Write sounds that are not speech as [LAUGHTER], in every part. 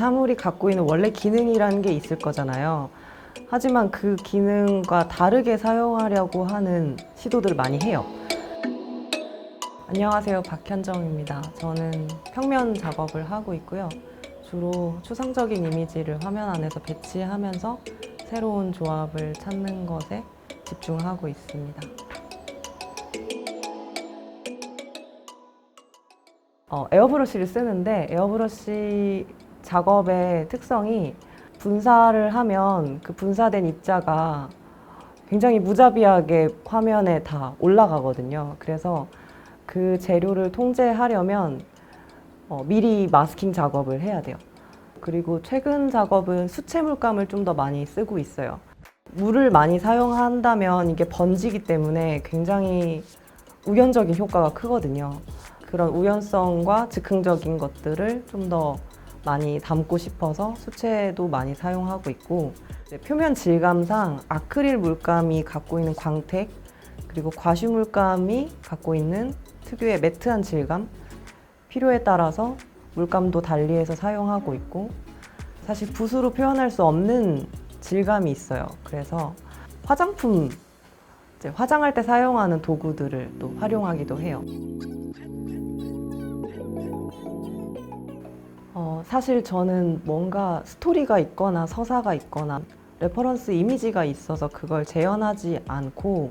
사물이 갖고 있는 원래 기능이라는 게 있을 거잖아요. 하지만 그 기능과 다르게 사용하려고 하는 시도들을 많이 해요. 안녕하세요. 박현정입니다. 저는 평면 작업을 하고 있고요. 주로 추상적인 이미지를 화면 안에서 배치하면서 새로운 조합을 찾는 것에 집중하고 있습니다. 어, 에어브러쉬를 쓰는데 에어브러쉬 작업의 특성이 분사를 하면 그 분사된 입자가 굉장히 무자비하게 화면에 다 올라가거든요. 그래서 그 재료를 통제하려면 어, 미리 마스킹 작업을 해야 돼요. 그리고 최근 작업은 수채 물감을 좀 더 많이 쓰고 있어요. 물을 많이 사용한다면 이게 번지기 때문에 굉장히 우연적인 효과가 크거든요. 그런 우연성과 즉흥적인 것들을 좀더 많이 담고 싶어서 수채도 많이 사용하고 있고 표면 질감상 아크릴 물감이 갖고 있는 광택 그리고 과슈 물감이 갖고 있는 특유의 매트한 질감 필요에 따라서 물감도 달리해서 사용하고 있고 사실 붓으로 표현할 수 없는 질감이 있어요. 그래서 화장품 화장할 때 사용하는 도구들을 또 활용하기도 해요. 어, 사실 저는 뭔가 스토리가 있거나 서사가 있거나 레퍼런스 이미지가 있어서 그걸 재현하지 않고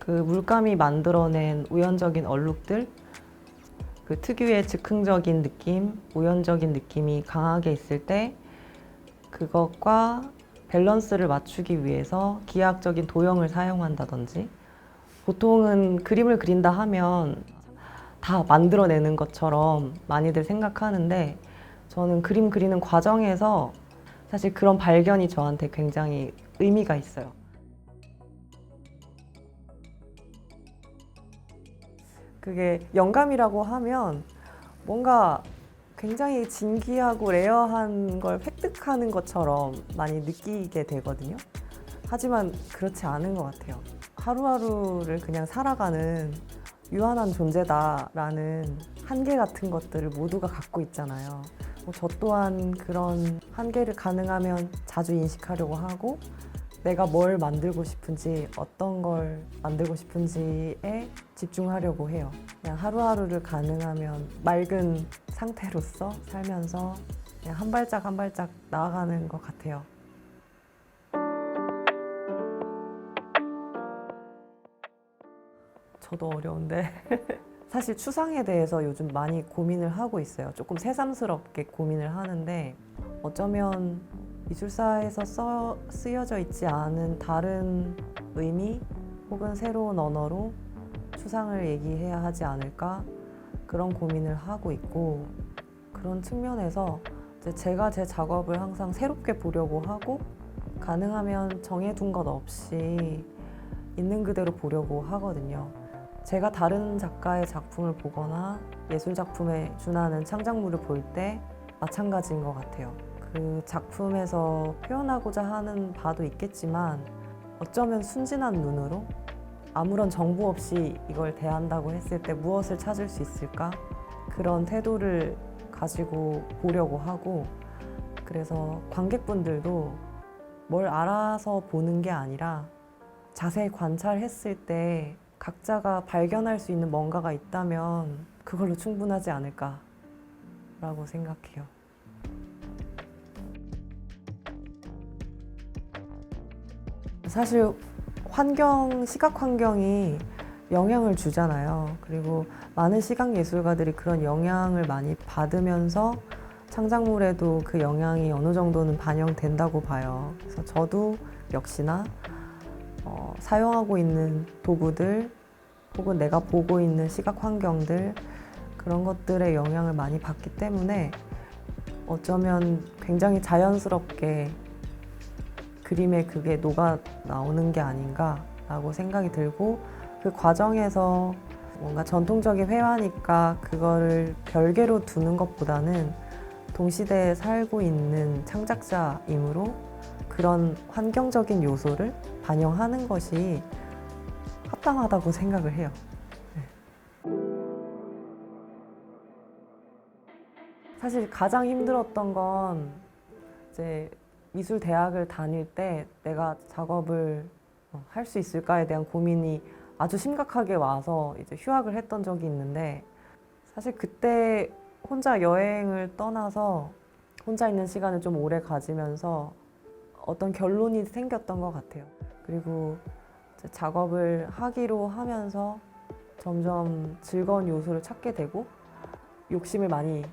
그 물감이 만들어낸 우연적인 얼룩들 그 특유의 즉흥적인 느낌, 우연적인 느낌이 강하게 있을 때 그것과 밸런스를 맞추기 위해서 기하학적인 도형을 사용한다든지 보통은 그림을 그린다 하면 다 만들어내는 것처럼 많이들 생각하는데 저는 그림 그리는 과정에서 사실 그런 발견이 저한테 굉장히 의미가 있어요. 그게 영감이라고 하면 뭔가 굉장히 진기하고 레어한 걸 획득하는 것처럼 많이 느끼게 되거든요. 하지만 그렇지 않은 것 같아요. 하루하루를 그냥 살아가는 유한한 존재다라는 한계 같은 것들을 모두가 갖고 있잖아요. 뭐저 또한 그런 한계를 가능하면 자주 인식하려고 하고 내가 뭘 만들고 싶은지 어떤 걸 만들고 싶은지에 집중하려고 해요. 그냥 하루하루를 가능하면 맑은 상태로서 살면서 그냥 한 발짝 한 발짝 나아가는 것 같아요. 저도 어려운데 [LAUGHS] 사실 추상에 대해서 요즘 많이 고민을 하고 있어요. 조금 새삼스럽게 고민을 하는데 어쩌면 미술사에서 써, 쓰여져 있지 않은 다른 의미 혹은 새로운 언어로 추상을 얘기해야 하지 않을까 그런 고민을 하고 있고 그런 측면에서 제가 제 작업을 항상 새롭게 보려고 하고 가능하면 정해둔 것 없이 있는 그대로 보려고 하거든요. 제가 다른 작가의 작품을 보거나 예술 작품에 준하는 창작물을 볼 때 마찬가지인 것 같아요. 그 작품에서 표현하고자 하는 바도 있겠지만 어쩌면 순진한 눈으로 아무런 정보 없이 이걸 대한다고 했을 때 무엇을 찾을 수 있을까? 그런 태도를 가지고 보려고 하고 그래서 관객분들도 뭘 알아서 보는 게 아니라 자세히 관찰했을 때 각자가 발견할 수 있는 뭔가가 있다면 그걸로 충분하지 않을까라고 생각해요. 사실 환경, 시각 환경이 영향을 주잖아요. 그리고 많은 시각 예술가들이 그런 영향을 많이 받으면서 창작물에도 그 영향이 어느 정도는 반영된다고 봐요. 그래서 저도 역시나 어, 사용하고 있는 도구들 혹은 내가 보고 있는 시각 환경들 그런 것들의 영향을 많이 받기 때문에 어쩌면 굉장히 자연스럽게 그림에 그게 녹아 나오는 게 아닌가라고 생각이 들고 그 과정에서 뭔가 전통적인 회화니까 그거를 별개로 두는 것보다는 동시대에 살고 있는 창작자이므로 그런 환경적인 요소를 반영하는 것이 합당하다고 생각을 해요. 사실 가장 힘들었던 건 이제 미술 대학을 다닐 때 내가 작업을 어, 할수 있을까에 대한 고민이 아주 심각하게 와서 이제 휴학을 했던 적이 있는데 사실 그때 혼자 여행을 떠나서 혼자 있는 시간을 좀 오래 가지면서 어떤 결론이 생겼던 것 같아요. 그리고 작업을 하기로 하면서 점점 즐거운 요소를 찾게 되고 욕심을 많이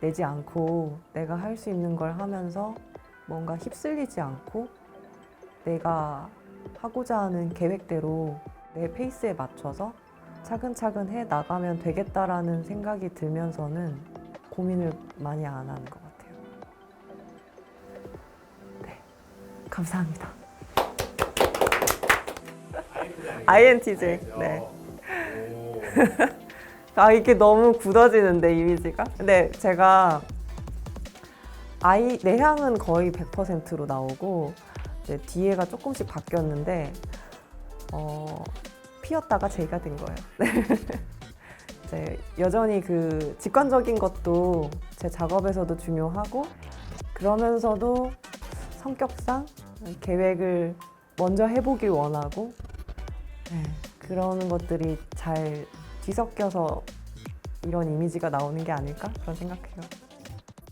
내지 않고 내가 할 수 있는 걸 하면서 뭔가 휩쓸리지 않고 내가 하고자 하는 계획대로 내 페이스에 맞춰서 차근차근 해 나가면 되겠다라는 생각이 들면서는 고민을 많이 안 하는 것 같아요. 네, 감사합니다. INTJ. 네. [LAUGHS] 아 이게 너무 굳어지는데 이미지가. 근데 제가 아이 내향은 거의 100%로 나오고 이제 뒤에가 조금씩 바뀌었는데 어, 피었다가 제가 된 거예요. [LAUGHS] 이제 여전히 그 직관적인 것도 제 작업에서도 중요하고 그러면서도 성격상 계획을 먼저 해보길 원하고 네, 그런 것들이 잘 뒤섞여서 이런 이미지가 나오는 게 아닐까 그런 생각해요.